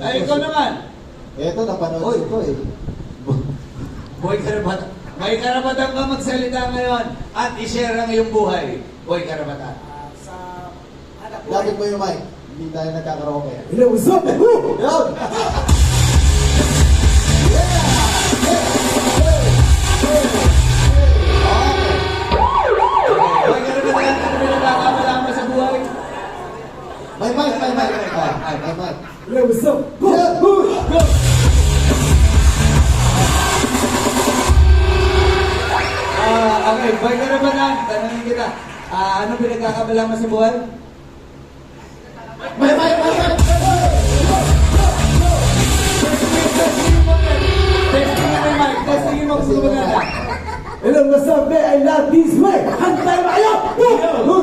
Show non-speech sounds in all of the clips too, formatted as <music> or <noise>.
Ay, ikaw naman. Eto, napanood Oy. ko eh. Boy Karabatan. May karapatan ka magsalita ngayon at i-share ang iyong buhay. Boy Karabatan. Ah, sa ko Lapit mo yung mic. Hindi tayo nagkakaroke. Hello, what's up? Yun! <laughs> what's up? Woo! Yeah. Woo! Go! Ah, okay, Boy Karabatan, tanongin kita. Ah, ano pinagkakamala mo sa buhay? May may kung gumagana. Hello, what's up, man? I love this way! Hantay mo kayo! Woo!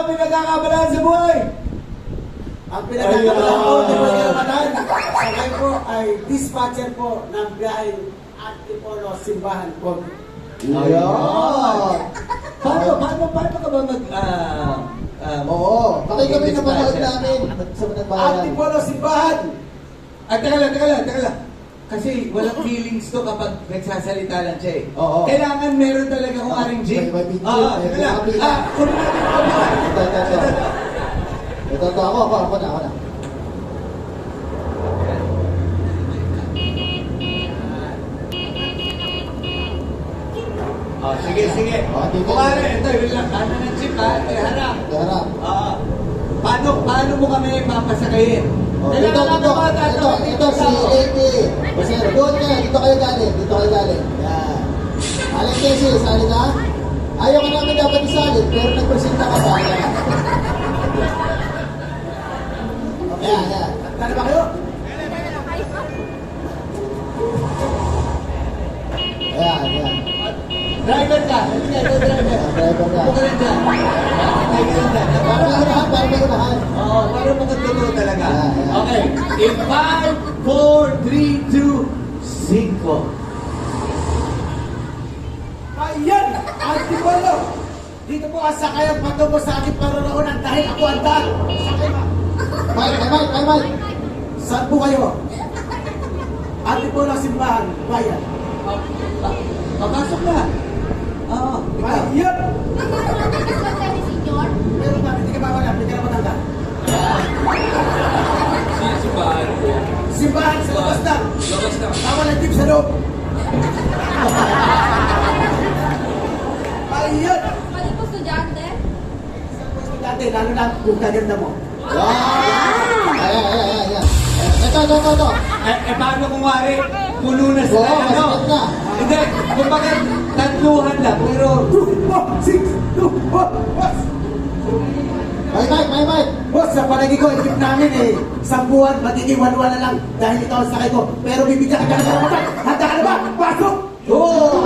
Ano pinagkakamalaan sa buhay? Ang pinagkakabala ko Karapatan, sakay po ay dispatcher po ng biyahe Antipolo Simbahan po. Ayun! Paano, paano, paano ka ba mag, ah, ah, Oo, pakinggan na panood namin sa nagbayaran. Antipolo Simbahan! Ah, teka lang, teka lang, teka lang. Kasi walang <laughs> feelings to kapag nagsasalita lang siya eh. Oo. Kailangan meron talaga kung Ah, aring may- G. may video, Ah, may teka lang. Ah, natin Ito, ito, ito. Ito, ito, ako, ako, ako na, ako na. Oh, sige, sige. Oh, dito. Kumari, ito, yun lang. Ano ng chip ha? Ito, harap. Harap. Ah, paano, paano mo kami papasakayin? Oh, ito, ito, ito, ito, ito, si AP. Kasi, doon ka, dito kayo galing, dito kayo galing. Yan. Alex Casey, sali ka? Ayaw ka namin dapat isali, pero nagpresenta ka akin. <laughs> Yan, yan. Tara ba kayo? In 5, 4, 3, 2, 5. Ayan! Antipolo! Dito po ang sakayan patungo sa aking paroroonan dahil ako ang ba? Mike, may Mike, may Mike. Saan po kayo? Antipolo Simbahan, bayan. Papasok na. Oo. ikaw. Ayan! Senyor? Meron ba? Hindi ka ba wala? Hindi ka na matanda? Simbahan po. Simbahan sa labas na. Labas na. Tama ng tip sa loob. <laughs> Ayan! Pwede po estudyante? Dati, lalo na yung kaganda mo. Wow! Ayan, ayan, ayan, ayan. Ito, ito, ito, ito. Eh, eh paano kung wari, puno na sila, Oo, ano? na. Hindi, kumbaga, tatluhan lang, pero... 2, 4, 6, 2, 4, boss! May mic, may mic! Boss, sa palagi ko, trip namin eh. Sampuan, matitiwan-wala na lang dahil ito ang sakay ko. Pero bibigyan ka na ng matay. Handa ka na ba? Pasok! Oh!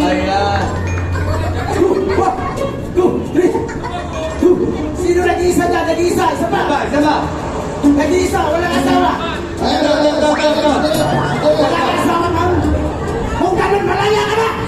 Ayan. Two, one, two, three, two. Sino nag-iisa dyan? Nag-iisa? Isa pa? Ba, isa pa? Nag-iisa, walang asawa. Ayan, ayan, ayan, ayan, ayan. Walang asawa, ma'am. Kung ganun, malaya ka na!